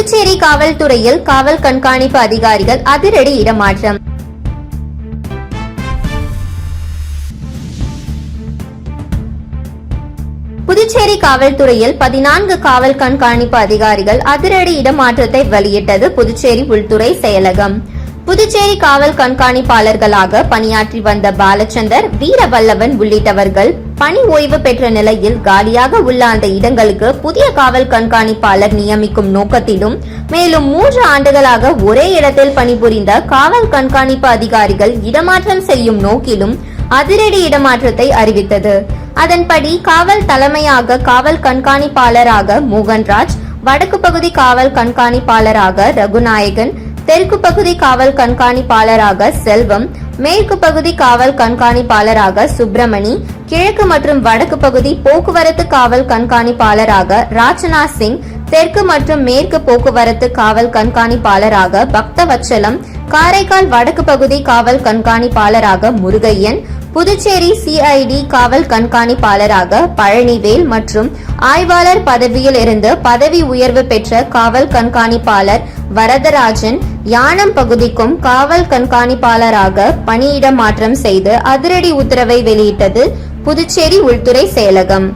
புதுச்சேரி காவல்துறையில் காவல் கண்காணிப்பு அதிகாரிகள் அதிரடி இடமாற்றம். புதுச்சேரி காவல்துறையில் பதினான்கு காவல் கண்காணிப்பு அதிகாரிகள் அதிரடி இடமாற்றத்தை வெளியிட்டது புதுச்சேரி உள்துறை செயலகம். புதுச்சேரி காவல் கண்காணிப்பாளர்களாக பணியாற்றி வந்த பாலச்சந்தர் வீரவல்லவன் உள்ளிட்டவர்கள் பணி ஓய்வு பெற்ற நிலையில் காலியாக உள்ள அந்த இடங்களுக்கு புதிய காவல் கண்காணிப்பாளர் நியமிக்கும் நோக்கத்திலும் மேலும் மூன்று ஆண்டுகளாக ஒரே இடத்தில் பணிபுரிந்த காவல் கண்காணிப்பு அதிகாரிகள் இடமாற்றம் செய்யும் நோக்கிலும் அதிரடி இடமாற்றத்தை அறிவித்தது. அதன்படி காவல் தலைமையாக காவல் கண்காணிப்பாளராக மோகன்ராஜ் வடக்கு பகுதி காவல் கண்காணிப்பாளராக ரகுநாயகன் தெற்கு பகுதி காவல் கண்காணிப்பாளராக செல்வம் மேற்கு பகுதி காவல் கண்காணிப்பாளராக சுப்பிரமணி கிழக்கு மற்றும் வடக்கு பகுதி போக்குவரத்து காவல் கண்காணிப்பாளராக ராஜ்னா சிங் தெற்கு மற்றும் மேற்கு போக்குவரத்து காவல் கண்காணிப்பாளராக பக்தவச்சலம் காரைக்கால் வடக்கு பகுதி காவல் கண்காணிப்பாளராக முருகையன் புதுச்சேரி சிஐடி காவல் கண்காணிப்பாளராக பழனிவேல் மற்றும் ஆய்வாளர் பதவியில் இருந்து பதவி உயர்வு பெற்ற காவல் கண்காணிப்பாளர் வரதராஜன் யானம் பகுதிக்கும் காவல் கண்காணிப்பாளராக பணியிட மாற்றம் செய்து அதிரடி உத்தரவை வெளியிட்டது புதுச்சேரி உள்துறை செயலகம்.